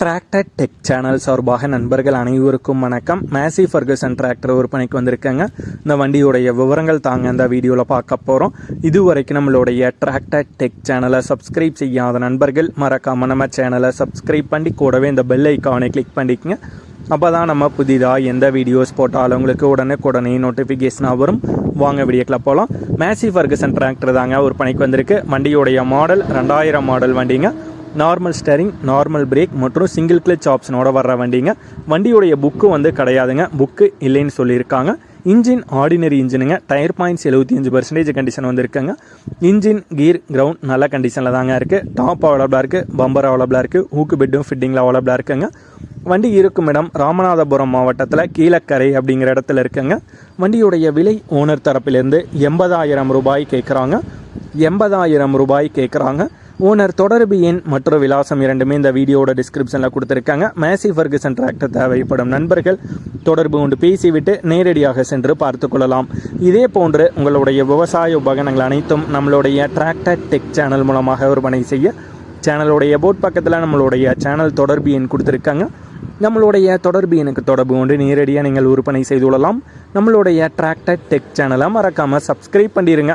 Tractor tech channel சார்பாக நண்பர்கள் அனைவருக்கும் வணக்கம். மேசி ஃபர்கசன் டிராக்டர் விற்பனைக்கு வந்திருக்காங்க. இந்த வண்டியுடைய விவரங்கள் தாங்க இந்த வீடியோவில் பார்க்க போகிறோம் இதுவரைக்கும் நம்மளுடைய டிராக்டர் டெக் சேனலை சப்ஸ்கிரைப் செய்யாத நண்பர்கள் மறக்காம நம்ம சேனலை சப்ஸ்கிரைப் பண்ணி கூடவே இந்த பெல் ஐக்கானை கிளிக் பண்ணிக்கங்க. அப்போ தான் நம்ம புதிதாக எந்த வீடியோஸ் போட்டாலும் உங்களுக்கு உடனே உடனே நோட்டிஃபிகேஷனாக வரும். வாங்க வீடியோக்கில் போகலாம் மேசி ஃபர்கசன் டிராக்டர் தாங்க ஒரு பணிக்கு வந்திருக்கு. வண்டியுடைய மாடல் ரெண்டாயிரம் மாடல் வண்டிங்க. நார்மல் ஸ்டேரிங் நார்மல் பிரேக் மற்றும் சிங்கிள் கிளச் ஆப்ஷனோட வர்ற வண்டிங்க. வண்டியுடைய புக்கு வந்து கிடையாதுங்க. புக்கு இல்லைன்னு சொல்லியிருக்காங்க. இன்ஜின் ஆர்டினரி இன்ஜினுங்க டயர் பாயிண்ட்ஸ் எழுபத்தி அஞ்சு பர்சன்டேஜ் கண்டிஷன் வந்திருக்குங்க இன்ஜின் கீர் கிரவுண்ட் நல்ல கண்டிஷனில் தாங்க இருக்குது டாப் அவைலபிளாக இருக்குது பம்பர் அவைலபிளாக இருக்குது ஹூக்கு பெட்டும் ஃபிட்டிங்கில் அவைலபிளாக இருக்குங்க. வண்டி இருக்கும் இடம் ராமநாதபுரம் மாவட்டத்தில் கீழக்கரை அப்படிங்கிற இடத்துல இருக்குங்க. வண்டியுடைய விலை ஓனர் தரப்பிலிருந்து எண்பதாயிரம் ரூபாய் கேட்குறாங்க எண்பதாயிரம் ரூபாய் கேட்குறாங்க ஓனர் தொடர்பு எண் மற்றும் விலாசம் இரண்டுமே இந்த வீடியோட டிஸ்கிரிப்ஷனில் கொடுத்துருக்காங்க. மேசி ஃபர்கசன் டிராக்டர் தேவைப்படும் நண்பர்கள் தொடர்பு கொண்டு பேசிவிட்டு நேரடியாக சென்று பார்த்து கொள்ளலாம். இதே போன்று உங்களுடைய விவசாய உபகரணங்கள் அனைத்தும் நம்மளுடைய டிராக்டர் டெக் சேனல் மூலமாக விற்பனை செய்ய சேனலுடைய போட் பக்கத்தில் நம்மளுடைய சேனல் தொடர்பு எண் கொடுத்துருக்காங்க. நம்மளுடைய தொடர்பு எனக்கு தொடர்பு கொண்டு நேரடியாக நீங்கள் விற்பனை செய்து கொள்ளலாம். நம்மளுடைய டிராக்டர் டெக் சேனலை மறக்காமல் சப்ஸ்கிரைப் பண்ணிடுங்க